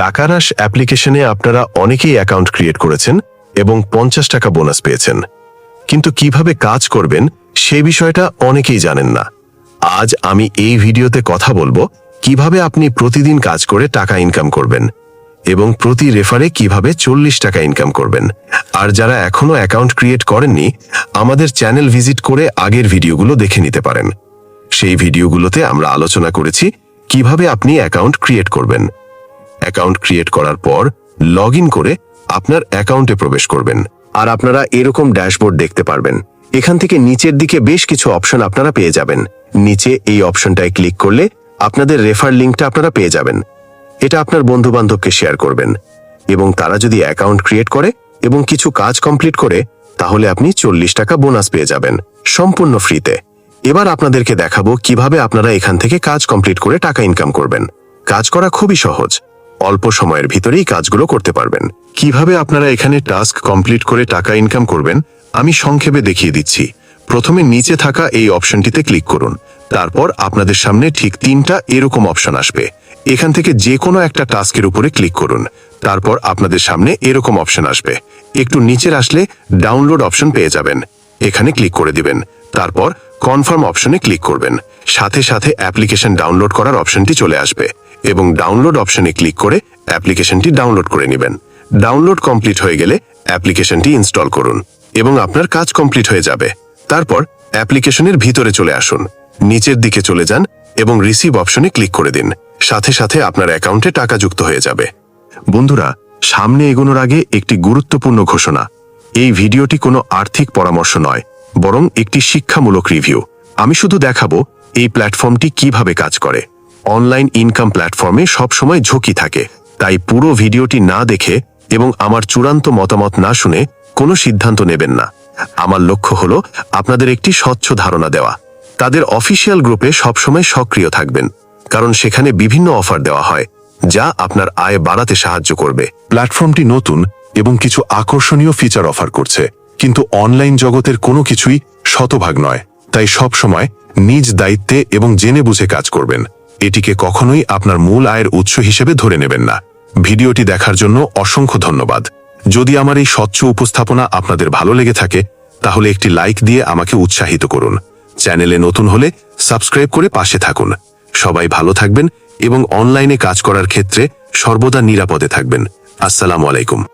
টাকারাশ অ্যাপ্লিকেশনে আপনারা অনেকেই অ্যাকাউন্ট ক্রিয়েট করেছেন এবং পঞ্চাশ টাকা বোনাস পেয়েছেন। কিন্তু কীভাবে কাজ করবেন সে বিষয়টা অনেকেই জানেন না। আজ আমি এই ভিডিওতে কথা বলব কীভাবে আপনি প্রতিদিন কাজ করে টাকা ইনকাম করবেন এবং প্রতি রেফারে কীভাবে চল্লিশ টাকা ইনকাম করবেন। আর যারা এখনও অ্যাকাউন্ট ক্রিয়েট করেননি, আমাদের চ্যানেল ভিজিট করে আগের ভিডিওগুলো দেখে নিতে পারেন। সেই ভিডিওগুলোতে আমরা আলোচনা করেছি কীভাবে আপনি অ্যাকাউন্ট ক্রিয়েট করবেন। অ্যাকাউন্ট ক্রিয়েট করার পর লগ করে আপনার অ্যাকাউন্টে প্রবেশ করবেন। আর আপনারা এরকম ড্যাশবোর্ড দেখতে পারবেন। এখান থেকে নিচের দিকে বেশ কিছু অপশন আপনারা পেয়ে যাবেন। নিচে এই অপশনটায় ক্লিক করলে আপনাদের রেফার লিঙ্কটা আপনারা পেয়ে যাবেন। এটা আপনার বন্ধু বান্ধবকে শেয়ার করবেন এবং তারা যদি অ্যাকাউন্ট ক্রিয়েট করে এবং কিছু কাজ কমপ্লিট করে, তাহলে আপনি চল্লিশ টাকা বোনাস পেয়ে যাবেন সম্পূর্ণ ফ্রিতে। এবার আপনাদেরকে দেখাবো কীভাবে আপনারা এখান থেকে কাজ কমপ্লিট করে টাকা ইনকাম করবেন। কাজ করা খুবই সহজ। অল্প সময়ের ভিতরেই কাজগুলো করতে পারবেন। কীভাবে আপনারা এখানে টাস্ক কমপ্লিট করে টাকা ইনকাম করবেন, আমি সংক্ষেপে দেখিয়ে দিচ্ছি। প্রথমে নিচে থাকা এই অপশনটিতে ক্লিক করুন। তারপর আপনাদের সামনে ঠিক তিনটা এরকম অপশন আসবে। এখান থেকে যে কোনো একটা টাস্কের উপরে ক্লিক করুন। তারপর আপনাদের সামনে এরকম অপশন আসবে। একটু নিচের আসলে ডাউনলোড অপশন পেয়ে যাবেন। এখানে ক্লিক করে দিবেন। তারপর কনফার্ম অপশনে ক্লিক করবেন। সাথে সাথে অ্যাপ্লিকেশন ডাউনলোড করার অপশনটি চলে আসবে। এবং ডাউনলোড অপশনে ক্লিক করে অ্যাপ্লিকেশনটি ডাউনলোড করে নেবেন। ডাউনলোড কমপ্লিট হয়ে গেলে অ্যাপ্লিকেশনটি ইনস্টল করুন এবং আপনার কাজ কমপ্লিট হয়ে যাবে। তারপর অ্যাপ্লিকেশনের ভিতরে চলে আসুন, নিচের দিকে চলে যান এবং রিসিভ অপশনে ক্লিক করে দিন। সাথে সাথে আপনার অ্যাকাউন্টে টাকা যুক্ত হয়ে যাবে। বন্ধুরা, সামনে এগোনোর আগে একটি গুরুত্বপূর্ণ ঘোষণা। এই ভিডিওটি কোনো আর্থিক পরামর্শ নয়, বরং একটি শিক্ষামূলক রিভিউ আমি শুধু দেখাবো এই প্ল্যাটফর্মটি কীভাবে কাজ করে। অনলাইন ইনকাম প্ল্যাটফর্মে সবসময় ঝুঁকি থাকে। তাই পুরো ভিডিওটি না দেখে এবং আমার চূড়ান্ত মতামত না শুনে কোনো সিদ্ধান্ত নেবেন না। আমার লক্ষ্য হল আপনাদের একটি স্বচ্ছ ধারণা দেওয়া। তাদের অফিসিয়াল গ্রুপে সবসময় সক্রিয় থাকবেন, কারণ সেখানে বিভিন্ন অফার দেওয়া হয়, যা আপনার আয় বাড়াতে সাহায্য করবে। প্ল্যাটফর্মটি নতুন এবং কিছু আকর্ষণীয় ফিচার অফার করছে, কিন্তু অনলাইন জগতের কোনো কিছুই শতভাগ নয়। তাই সব সময় নিজ দায়িত্বে এবং জেনে বুঝে কাজ করবেন। এটিকে কখনোই আপনার মূল আয়ের উৎস হিসেবে ধরে নেবেন না। ভিডিওটি দেখার জন্য অসংখ্য ধন্যবাদ। যদি আমার এই স্বচ্ছ উপস্থাপনা আপনাদের ভালো লেগে থাকে, তাহলে একটি লাইক দিয়ে আমাকে উৎসাহিত করুন। চ্যানেলে নতুন হলে সাবস্ক্রাইব করে পাশে থাকুন। সবাই ভালো থাকবেন এবং অনলাইনে কাজ করার ক্ষেত্রে সর্বদা নিরাপদে থাকবেন। আসসালামু আলাইকুম।